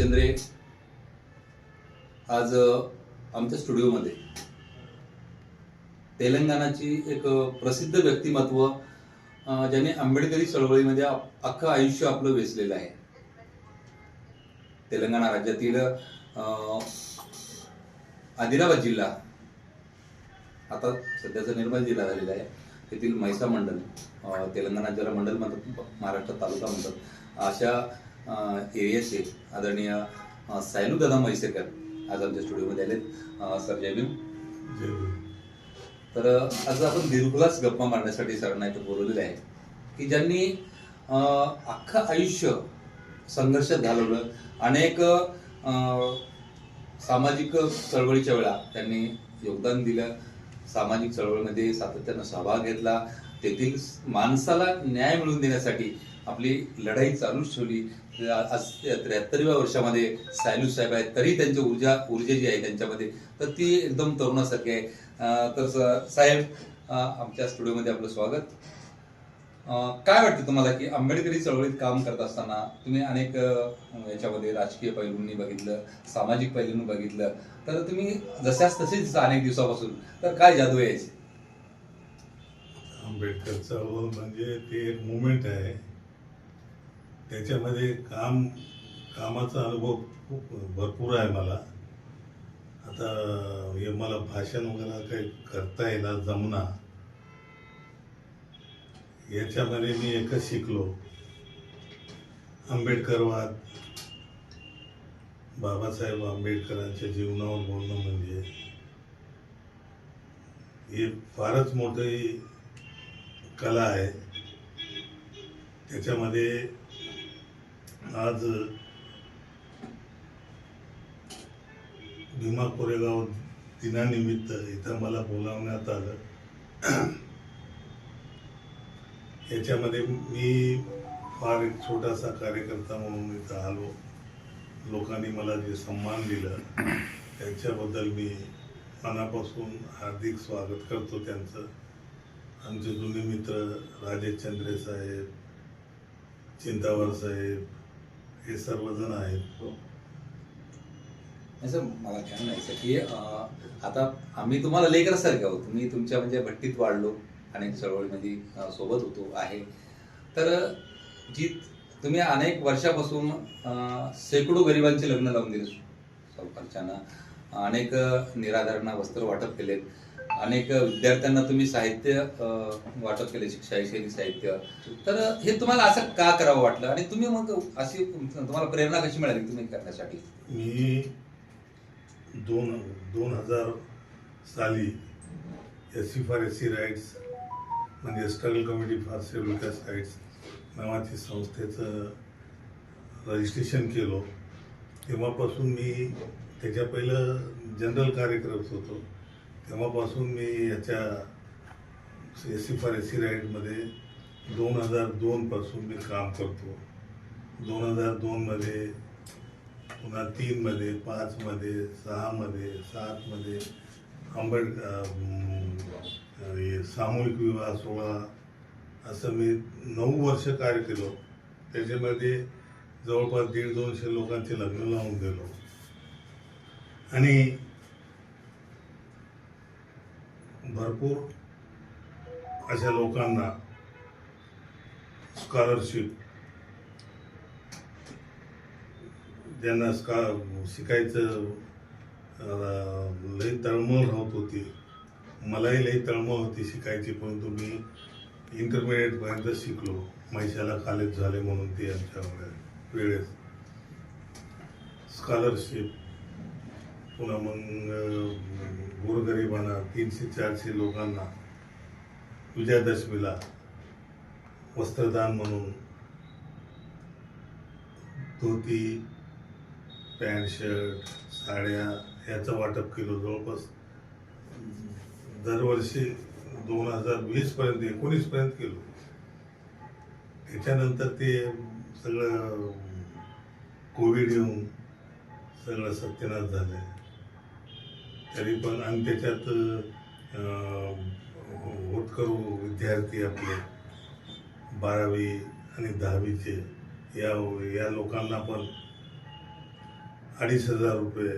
चंद्रे आज आमच्या स्टुडिओमध्ये. तेलंगणाची एक प्रसिद्ध व्यक्तिमत्व ज्याने आंबेडकरी चळवळीमध्ये अख्खं आयुष्य आपलं वेचलेलं आहे. तेलंगणा राज्यातील आदिलाबाद जिल्हा आता सध्याचा निर्मल जिल्हा झालेला आहे. तेथील म्हैसा मंडल तेलंगणा ज्याला मंडल म्हणतात महाराष्ट्रात तालुका म्हणतात अशा एरियाचे आदरणीय सायलू दादा म्हैसेकर आज आमच्या स्टुडिओमध्ये आलेत. सर जय भीम. तर आज आपण दीर्घलाच गप्पा मारण्यासाठी सरांना इथं बोलवलेलं आहे की ज्यांनी अख्खं आयुष्य संघर्षात घालवलं अनेक सामाजिक चळवळीच्या वेळा त्यांनी योगदान दिलं सामाजिक चळवळीमध्ये सातत्यानं सहभाग घेतला तेथील माणसाला न्याय मिळवून देण्यासाठी आपली लढाई चालूच ठेवली. आज त्र्याहत्तरव्या वर्षामध्ये सायलू साहेब आहेत तरी त्यांची ऊर्जा ऊर्जा जी आहे त्यांच्यामध्ये तर ती एकदम तरुणासारखी आहे. तर साहेब आमच्या स्टुडिओमध्ये आपलं स्वागत. काय वाटतं तुम्हाला की आंबेडकरी चळवळीत काम करत असताना तुम्ही अनेक याच्यामध्ये राजकीय पैलूंनी बघितलं सामाजिक पैलूंनी बघितलं तर तुम्ही जशाच तसेच अनेक दिवसापासून तर काय जादू आहे आंबेडकर चळवळ म्हणजे ते एक मुवमेंट आहे. त्याच्यामध्ये काम कामाचा अनुभव खूप भरपूर आहे मला. आता हे मला भाषण वगैरे काही करता येणार जमना. याच्यामध्ये मी एकच शिकलो. आंबेडकरवाद. बाबासाहेब आंबेडकरांच्या जीवनावर बोलणं म्हणजे हे फारच मोठी कला आहे. त्याच्यामध्ये आज भीमा कोरेगाव दिनानिमित्त इथं मला बोलावण्यात आलं. याच्यामध्ये मी फार एक छोटासा कार्यकर्ता म्हणून इथं आलो. लोकांनी मला जे सन्मान दिलं त्यांच्याबद्दल मी मनापासून हार्दिक स्वागत करतो त्यांचं. आमचे जुने मित्र राजेश चंद्रे साहेब चिंतावर साहेब हे सर्वजण आहेत. सर मला काय म्हणायचं की अं, आता आम्ही तुम्हाला लेकरासारखे आहोत. मी तुमच्या म्हणजे भट्टीत वाढलो अनेक चळवळीमध्ये म्हणजे, अं, सोबत होतो आहे. तर जी तुम्ही अनेक वर्षापासून अं, शेकडो गरिबांचे लग्न लावून दिले सावकारच्यानं. अनेक निराधारांना वस्त्र वाटप केलेत. अनेक विद्यार्थ्यांना तुम्ही साहित्य वाटप केले शैली साहित्य. तर हे तुम्हाला असं का करावं वाटलं? आणि तुम्ही मग अशी तुम्हाला प्रेरणा कशी मिळाली तुम्ही करण्यासाठी? मी दोन दोन हजार साली S C for S C rights म्हणजे struggle committee for schedule caste rights नावाची संस्थेचं रजिस्ट्रेशन केलं. तेव्हापासून मी त्याच्या पहिलं जनरल कार्यक्रम होतो. तेव्हापासून मी याच्या S C for S C राईटमध्ये दोन हजार दोनपासून मी काम करतो. दोन हजार दोनमध्ये पुन्हा तीनमध्ये पाचमध्ये सहामध्ये सातमध्ये आंबेडकर हे सामूहिक विवाह सोहळा असं मी नऊ वर्ष कार्य केलो. त्याच्यामध्ये जवळपास दीड दोनशे लोकांचे लग्न लावून गेलो आणि भरपूर अशा लोकांना स्कॉलरशिप ज्यांना स्का शिकायचं लई तळमळ राहत होती. मलाही लई तळमळ होती शिकायची परंतु मी इंटरमिडिएटपर्यंत शिकलो. मैशाला कॉलेज झाले म्हणून ते आमच्या वेळेस. स्कॉलरशिप पुन्हा मग गोरगरिबांना तीनशे चारशे लोकांना विजयादशमीला वस्त्रदान म्हणून धोती पॅन्ट शर्ट साड्या याचं वाटप केलं. जवळपास दरवर्षी दोन हजार वीसपर्यंत एकोणीसपर्यंत केलो. त्याच्यानंतर ते सगळं कोविड येऊन सगळं सत्यनाश झालं. तरी पण आणि त्याच्यात अं, होतकरू विद्यार्थी आपले बारावी आणि दहावीचे या या लोकांना पण अडीच हजार रुपये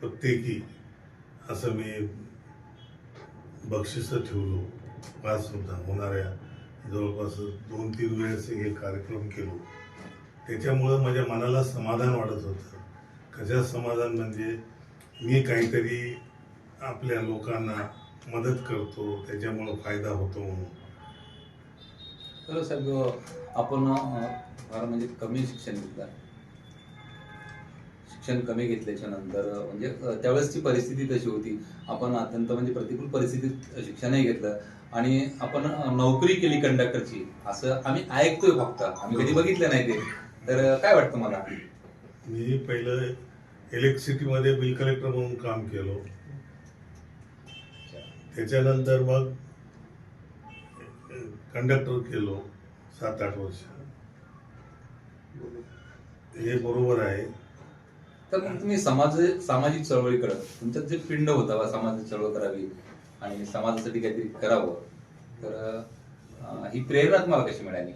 प्रत्येकी असं मी बक्षिसं ठेवलो. पाच सुद्धा होणाऱ्या जवळपास दोन तीन वेळेस हे कार्यक्रम केलो. त्याच्यामुळं माझ्या मनाला समाधान वाटत होतं. कशा समाधान म्हणजे मी काहीतरी आपल्या लोकांना मदत करतो त्याच्यामुळं फायदा होतो म्हणून. साहेब आपण फार म्हणजे कमी शिक्षण घेतलं. शिक्षण कमी घेतल्याच्या नंतर म्हणजे त्यावेळेसची परिस्थिती तशी होती. आपण अत्यंत म्हणजे प्रतिकूल परिस्थितीत शिक्षणही घेतलं. आणि आपण नोकरी केली कंडक्टरची असं आम्ही ऐकतोय फक्त. आम्ही कधी बघितलं नाही ते. तर काय वाटतं मला मी पहिलं इलेक्ट्रिसिटीमध्ये बिल कलेक्टर म्हणून काम केलो. त्याच्यानंतर मग कंडक्टर केलो सात आठ वर्ष. हे बरोबर आहे. तर मग तुम्ही समाज सामाजिक चळवळीकडे तुमच्यात जे पिंड होता बा समाजाची चळवळ करावी आणि समाजासाठी काहीतरी करावं तर ही प्रेरणा तुम्हाला कशी मिळाली?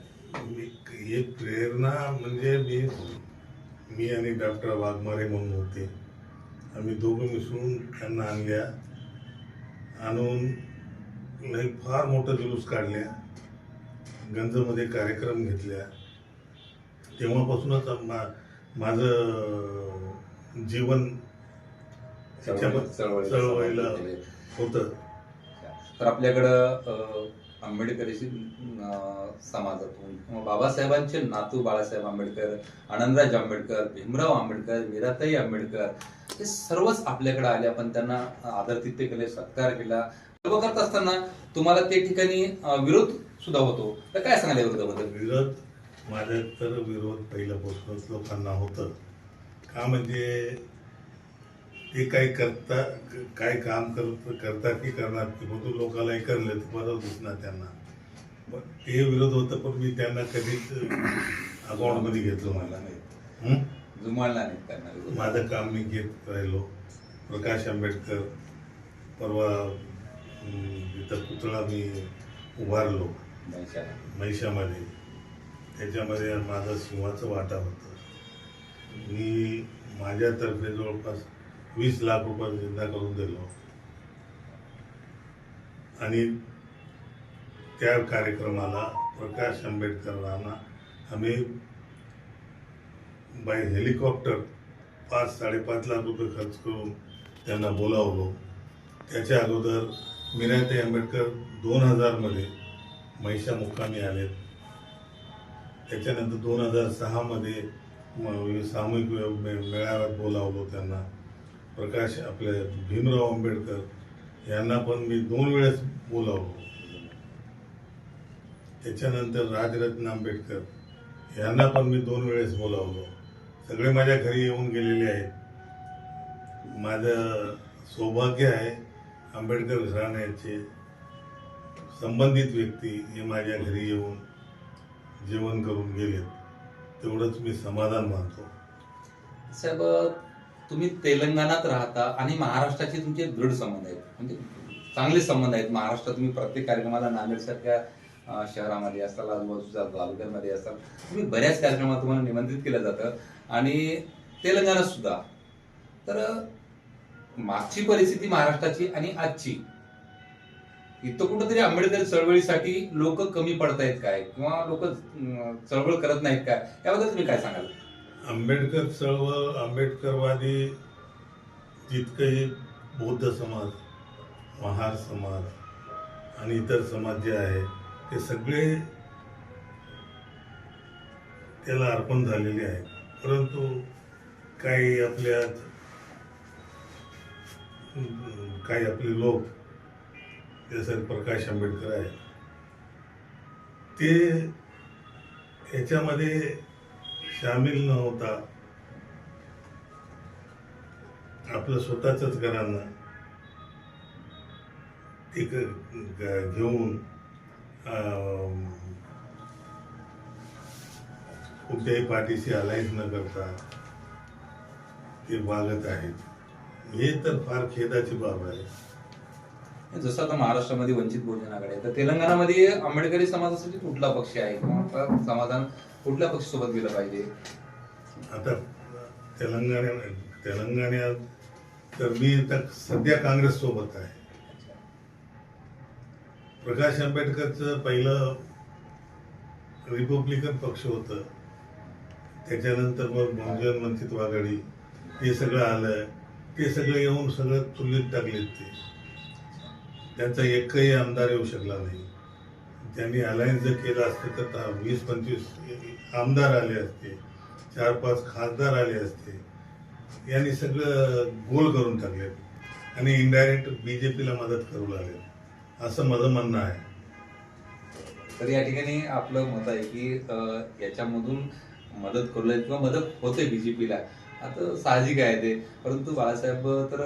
एक प्रेरणा म्हणजे मी मी आणि डॉक्टर वाघमारे म्हणून होते. आम्ही दोघं मिसळून त्यांना आणल्या. आणून लई फार मोठं जुलूस काढल्या. गंजमध्ये कार्यक्रम घेतल्या. तेव्हापासूनच मा माझं जीवन त्याच्यामध्ये चळवळीला. होतं. तर आपल्याकडं अं, समाजातून. किंवा बाबासाहेबांचे नातू बाळासाहेब आंबेडकर आनंदराज आंबेडकर भीमराव आंबेडकर मीराताई आंबेडकर हे सर्वच आपल्याकडे आले. आपण त्यांना आदरातिथ्य केले सत्कार केला. सर्व करत असताना तुम्हाला ते ठिकाणी विरोध सुद्धा होतो. तर काय सांगायला विरोधाबद्दल? विरोध? माझ्या तर विरोध पहिल्यापासूनच लोकांना होतं. का म्हणजे ते काय करता काय काम करत करता की करणार? की म्हणून लोकांना हे करलं ते बरं दिसणार त्यांना. पण ते विरोध होतं पण मी त्यांना कधीच अकाउंटमध्ये घेतलं मला हं? जुमाळला नाही विरोध. माझं काम मी घेत राहिलो. प्रकाश आंबेडकर परवा इथं पुतळा मी उभारलो. महिषामध्ये. त्याच्यामध्ये माझं सिंहाचं वाटा होतं. मी माझ्यातर्फे जवळपास वीस लाख रुपये निंदा करून दिलो. आणि त्या कार्यक्रमाला प्रकाश आंबेडकरांना आम्ही बाय हेलिकॉप्टर पाच साडेपाच लाख रुपये खर्च करून त्यांना बोलावलो. त्याच्या अगोदर मीराताई आंबेडकर दोन हजारमध्ये महिषा मुक्कामी आलेत. त्याच्यानंतर दोन हजार सहामध्ये सामूहिक मेळाव्यात बोलावलो त्यांना. प्रकाश आपले भीमराव आंबेडकर यांना पण मी दोन वेळेस बोलावलो. त्याच्यानंतर राजरत्न आंबेडकर यांना पण मी दोन वेळेस बोलावलो. सगळे माझ्या घरी येऊन गेलेले आहेत. माझं सौभाग्य आहे आंबेडकर घराण्याचे संबंधित व्यक्ती हे माझ्या घरी येऊन जेवण करून गेलेत. तेवढंच मी समाधान मानतो. साहेब तुम्ही तेलंगणात राहता आणि महाराष्ट्राचे तुमचे दृढ संबंध आहेत. म्हणजे चांगले संबंध आहेत. महाराष्ट्रात तुम्ही प्रत्येक कार्यक्रमाला नांदेड सारख्या शहरामध्ये असाल आजूबाजूच्या तालुक्यांमध्ये असाल तुम्ही बऱ्याच कार्यक्रमात तुम्हाला निमंत्रित केलं जातं. आणि तेलंगणात सुद्धा. तर मागची परिस्थिती महाराष्ट्राची आणि आजची. इथं कुठंतरी आंबेडकर चळवळीसाठी लोक कमी पडतायत काय? किंवा लोक चळवळ करत नाहीत काय? याबद्दल तुम्ही काय सांगाल? आंबेडकर चळवळ आंबेडकरवादी जितकंही बौद्ध समाज महार समाज आणि इतर समाज जे आहे ते सगळे त्याला अर्पण झालेले आहेत. परंतु काही आपल्या काही आपले लोक जसं प्रकाश आंबेडकर आहे ते ह्याच्यामध्ये सामील न होता आपलं स्वतःच घरांना एक घेऊन कुठल्याही पार्टीशी अलायन्स न करता ते वागत आहेत. हे तर फार खेदाची बाब आहे. जसं आता महाराष्ट्रामध्ये वंचित बहुजन आघाडी आहे तर तेलंगणामध्ये आंबेडकरी समाजासाठी कुठला पक्ष आहे. किंवा समाधान कुठल्या पक्षासोबत गेलं पाहिजे? आता तेलंगणा तेलंगणात तर मी तर सध्या काँग्रेस सोबत आहे. प्रकाश आंबेडकरचं पहिलं रिपब्लिकन पक्ष होतं. त्याच्यानंतर मग बहुजन वंचित आघाडी हे सगळं आलं. ते सगळं येऊन सगळं चुलीत टाकलेत ते. त्यांचा एकही आमदार येऊ शकला नाही. ज्यांनी अलायन्स जर केलं असतं तर वीस पंचवीस आमदार आले असते चार पाच खासदार आले असते. यांनी सगळं गोल करून टाकले आणि इनडायरेक्ट बीजेपीला मदत करू लागले असं माझं म्हणणं आहे. तर या ठिकाणी आपलं मत आहे की याच्यामधून मदत करू लागेल किंवा मदत होते बीजेपीला आता साहजिक आहे ते. परंतु बाळासाहेब तर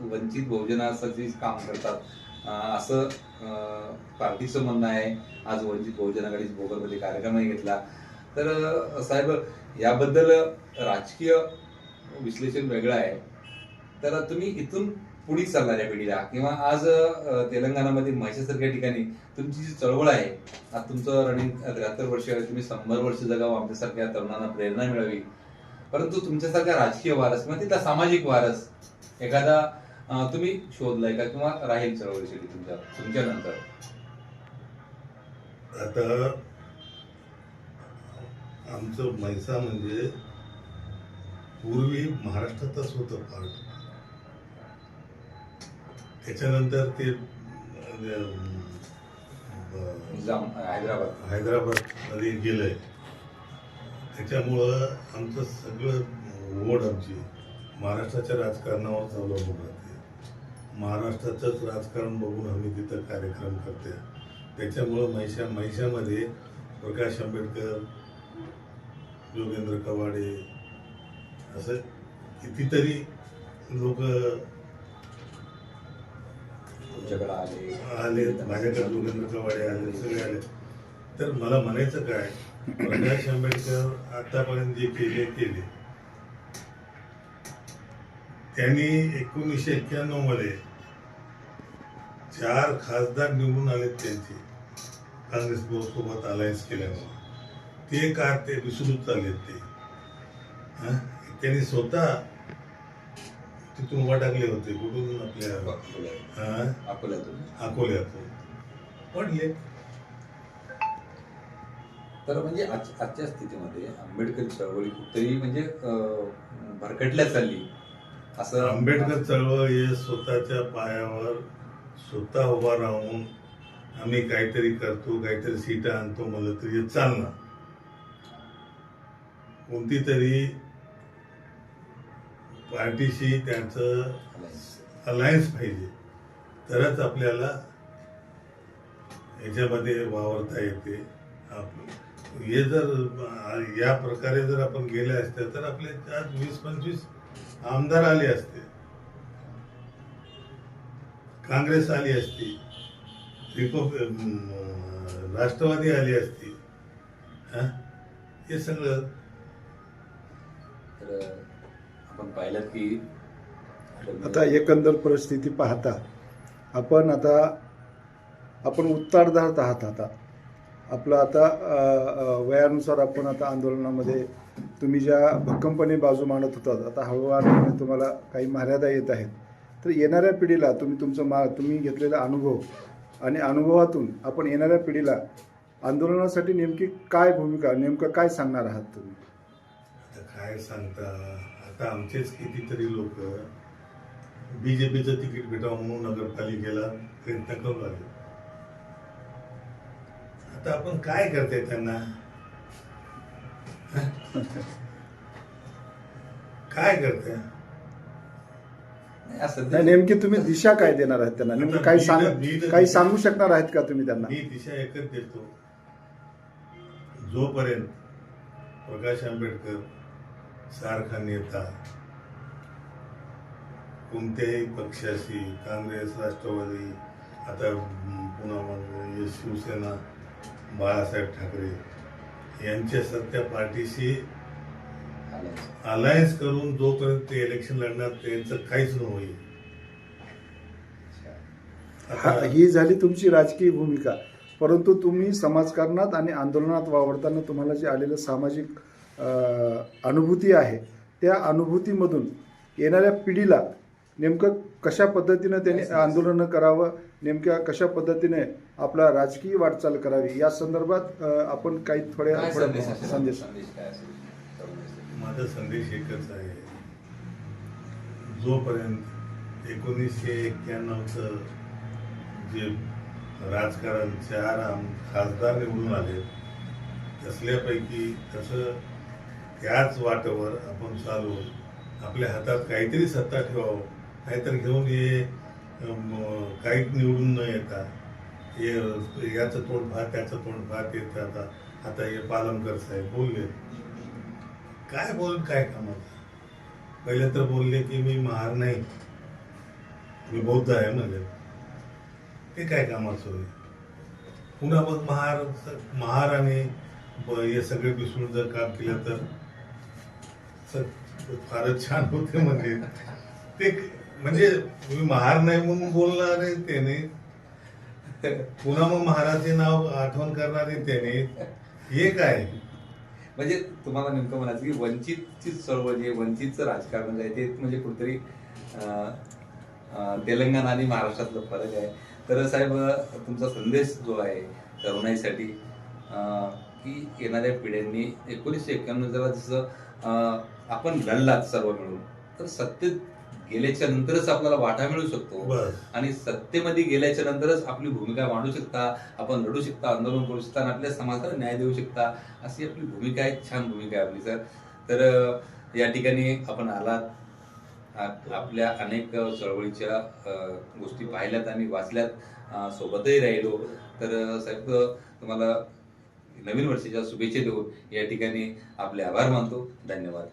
वंचित बहुजनासाठी काम करतात. असं पार्टीचं म्हणणं आहे. आज वंचित बहुजन आघाडी भोगरमध्ये कार्यक्रमही घेतला. तर साहेब याबद्दल राजकीय विश्लेषण वेगळं आहे. तर तुम्ही इथून पुढे चालणाऱ्या पिढीला. किंवा आज तेलंगणामध्ये म्हैशासारख्या ठिकाणी तुमची जी चळवळ आहे आज तुमचं रनिंग त्र्याहत्तर वर्ष आहे तुम्ही शंभर वर्ष जगावं आमच्यासारख्या तरुणांना प्रेरणा मिळावी. परंतु तुमच्यासारखा राजकीय वारस किंवा तिथला सामाजिक वारस एखादा तुम्ही शोधलाय का? किंवा राहील चळवळीसाठी तुमच्या तुमच्यानंतर? आता आमचं म्हैसा म्हणजे पूर्वी महाराष्ट्रातच होतं पार्ट त्याच्यानंतर ते हैदराबाद. हैदराबादमध्ये गेलंय. त्याच्यामुळं आमचं सगळं ओढ आमची महाराष्ट्राच्या राजकारणावर अवलंबून राहते महाराष्ट्राचंच राजकारण बघून आम्ही तिथं कार्यक्रम करते त्याच्यामुळं महिषा महिषामध्ये प्रकाश आंबेडकर योगेंद्र कवाडे असं कितीतरी लोक आले. आले माझ्याकडे योगेंद्र कवाडे आले सगळे आले तर मला म्हणायचं काय प्रकाश आंबेडकर आतापर्यंत जे केले केले. त्यांनी एकोणीसशे एक्क्याण्णवमध्ये चार खासदार निवडून आले त्यांचे. काँग्रेस सोबत अलायन्स केल्यामुळे. ते का ते विसरून चाललेत ते. त्यांनी स्वतः तिथून उभा टाकले होते कुठून आपल्या अकोल्यातून. अकोल्यातून पडले तर म्हणजे आज आजच्या स्थितीमध्ये आंबेडकर चळवळी कुठेही म्हणजे भरकटल्या चालली. असं आंबेडकर चळवळ हे स्वतःच्या पायावर स्वतः उभा राहून आम्ही काहीतरी करतो काहीतरी सीटा आणतो मला तरी हे चालणार. कोणती तरी पार्टीशी त्यांचं अलायन्स पाहिजे. तरच आपल्याला याच्यामध्ये वावरता येते. आप- हे जर या प्रकारे जर आपण गेले असत्या तर आपले आज वीस पंचवीस आमदार आले असते. काँग्रेस आली असती. रिपब राष्ट्रवादी आली असती. हं? हे सगळं तर आपण पाहिलं की आता एकंदर परिस्थिती पाहता आपण आता आपण उत्तरार्धात आहात आता. आपलं आता वयानुसार आपण आता आंदोलनामध्ये तुम्ही ज्या भक्कमपणे बाजू मांडत होतात आता हळूहळू तुम्हाला काही मर्यादा येत आहेत. तर येणाऱ्या पिढीला तुम्ही तुमचं मा तुम्ही घेतलेला अनुभव आणि अनुभवातून आपण येणाऱ्या पिढीला आंदोलनासाठी नेमकी काय भूमिका नेमकं काय सांगणार आहात तुम्ही? आता काय सांगता आता आमचेच कितीतरी लोक बीजेपीचं तिकीट भेटावं म्हणून नगरपालिकेला प्रयत्न करू लागले. आता आपण काय करते त्यांना? काय करते नाही, सध्या नेमकी तुम्ही दिशा काय देणार आहात त्यांना? नेमकं काही सांग काही सांगू शकणार आहेत का तुम्ही त्यांना? मी दिशा एकच देतो. जोपर्यंत प्रकाश आंबेडकर सारखा नेता कोणत्याही पक्षाशी काँग्रेस राष्ट्रवादी आता पुन्हा मग हे शिवसेना बाळासाहेब ठाकरे यांच्यासारख्या पार्टीशी आलं. अलायन्स करून जोपर्यंत ते इलेक्शन लढणार त्यांचं काहीच न होईल. हा झाली तुमची राजकीय भूमिका. परंतु तुम्ही समाजकारणात आणि आंदोलनात वावरताना तुम्हाला जे आलेलं सामाजिक अनुभूती आहे त्या अनुभूतीमधून येणाऱ्या पिढीला नेमकं कशा पद्धतीनं त्यांनी आंदोलनं करावं नेमक्या कशा पद्धतीने आपला राजकीय वाटचाल करावी. या संदर्भात आपण काही थोड्या संदेश? माझा संदेश एकच आहे. जोपर्यंत एकोणीसशे एक्क्याण्णवचं जे राजकारण चार आम खासदार निवडून आले तसल्यापैकी तसं त्याच वाटेवर आपण चालू आपल्या हातात काहीतरी सत्ता ठेवावं. नाहीतर घेऊन ये अम, काहीच निवडून न येता हे याचं तोंड भात त्याचं तोंड भात येत आता आता हे पालमकर साहेब बोलले. काय बोलून काय कामाचं? पहिले तर बोलले की मी महार नाही. मी बौद्ध आहे म्हणजे ते काय कामाचं होईल? पुन्हा मग महार महार आणि हे सगळे मिसळून जर काम केलं तर? फारच छान होते म्हणजे ते म्हणजे मी महार नाही म्हणून बोलणार आहे त्याने पुन्हा मग महाराज नाव आठवण करणारे त्याने. हे काय? म्हणजे तुम्हाला नेमकं म्हणायचं की वंचितची चळवळ जी वंचितचं राजकारण आहे ते म्हणजे कुठेतरी तेलंगणा आणि महाराष्ट्रातलं फरक आहे. तर साहेब तुमचा संदेश जो आहे तरुणाईसाठी की येणाऱ्या पिढ्यांनी एकोणीसशे एक्क्याण्णव जरा जसं आपण लढलात सर्व मिळून तर सत्तेत गेल्याच्या नंतरच आपल्याला वाटा मिळू शकतो. आणि सत्तेमध्ये गेल्याच्या नंतरच आपली भूमिका मांडू शकता. आपण लढू शकता आंदोलन करू शकता आणि आपल्या समाजाला न्याय देऊ शकता. अशी आपली भूमिका आहे. छान भूमिका आहे आपली सर. तर या ठिकाणी आपण आलात. आपल्या अनेक चळवळीच्या गोष्टी पाहिल्यात आणि वाचल्यात. सोबतही राहिलो. तर साहेब तुम्हाला नवीन वर्षाच्या शुभेच्छा देऊन या ठिकाणी आपले आभार मानतो. धन्यवाद.